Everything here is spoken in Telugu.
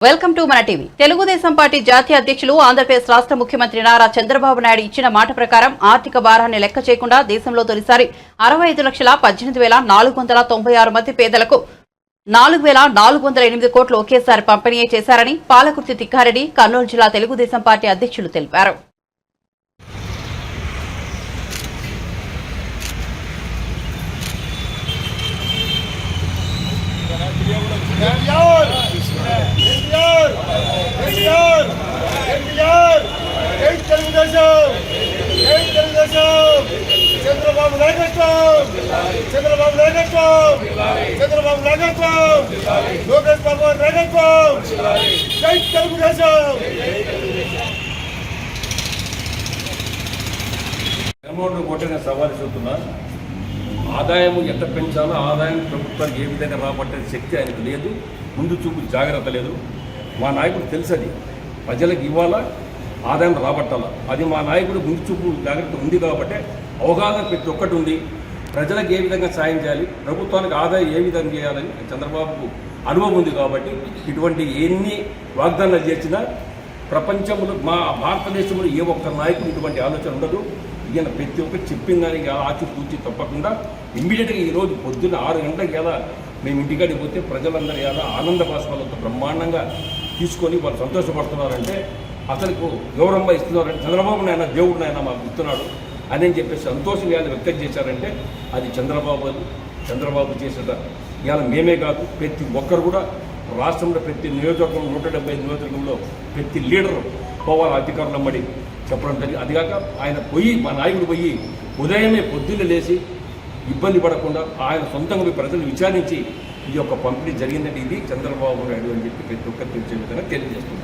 Welcome to Mana TV. Telugu Desam party జాతీయ అధ్యక్షులు ఆంధ్రప్రదేశ్ రాష్ట్ర ముఖ్యమంత్రి నారా చంద్రబాబు నాయుడు ఇచ్చిన మాట ప్రకారం ఆర్థిక భారాన్ని లెక్క చేయకుండా దేశంలో తొలిసారి అరవై ఐదు లక్షల పద్దెనిమిది వేల నాలుగు వందల తొంభై ఆరు మంది పేదలకు నాలుగు వేల నాలుగు వందల ఎనిమిది కోట్లు ఒకేసారి పంపిణీ చేశారని పాలకుర్తి తిక్కారెడ్డి కర్నూలు జిల్లా తెలుగుదేశం పార్టీ అధ్యక్షులు తెలిపారు. ఎన్టీఆర్ ఎన్టీఆర్ ఎన్టీఆర్ ఎన్టీఆర్ జై తెలుగుదేశం జై తెలుగుదేశం చంద్రబాబు నాయకత్వం! చంద్రబాబు నాయకత్వం! చంద్రబాబు నాయకత్వం! లోకేష్ బాబు నాయకత్వం! జై తెలుగుదేశం! కొట్టిన సవాలు చూస్తున్నా. ఆదాయం ఎంత పెంచాలో ఆదాయం ప్రభుత్వానికి ఏ విధంగా రాబట్టే శక్తి ఆయనకు లేదు. ముందు చూపు జాగ్రత్త లేదు. మా నాయకుడు తెలుసు అది ప్రజలకు ఇవ్వాలా ఆదాయం రాబట్టాలా. అది మా నాయకుడు ముందు చూపు జాగ్రత్త ఉంది కాబట్టి అవగాహన ప్రతి ఒక్కటి ఉంది. ప్రజలకు ఏ విధంగా సాయం చేయాలి? ప్రభుత్వానికి ఆదాయం ఏ విధంగా చేయాలని చంద్రబాబుకు అనుభవం ఉంది కాబట్టి ఇటువంటి ఎన్ని వాగ్దానాలు చేసినా ప్రపంచంలో మా భారతదేశంలో ఏ ఒక్క నాయకుడు ఇటువంటి ఆలోచన ఉండదు. ఈయన ప్రతి ఒక్కటి చెప్పిన దానికి ఆచితూచి తప్పకుండా ఇమ్మీడియట్గా ఈరోజు పొద్దున్న ఆరు గంటలకి ఎలా మేము ఇంటికాడికి పోతే ప్రజలందరూ ఎలా ఆనంద భాషలతో బ్రహ్మాండంగా తీసుకొని వాళ్ళు సంతోషపడుతున్నారంటే అతనికి గౌరవంగా ఇస్తున్నారంటే చంద్రబాబు నాయన దేవుడు నాయన మాకు ఇస్తున్నాడు అని చెప్పేసి సంతోషం ఇవాళ వ్యక్తం చేశారంటే అది చంద్రబాబు చంద్రబాబు చేసేట ఇవాళ మేమే కాదు ప్రతి ఒక్కరు కూడా రాష్ట్రంలో ప్రతి నియోజకవర్గం నూట డెబ్బై నియోజకవర్గంలో ప్రతి లీడరు పోవాలి అధికారులు అమ్మడి చెప్పడం జరిగింది అదిగాక ఆయన పోయి మా నాయకుడు పోయి ఉదయమే పొద్దున్నే లేచి ఇబ్బంది పడకుండా ఆయన సొంతంగా ప్రజలు విచారించి ఈ యొక్క పంపిణీ జరిగిందంటే ఇది చంద్రబాబు నాయుడు అని చెప్పి ప్రతి ఒక్కరు తెలిసే విధంగా తెలియజేస్తుంది.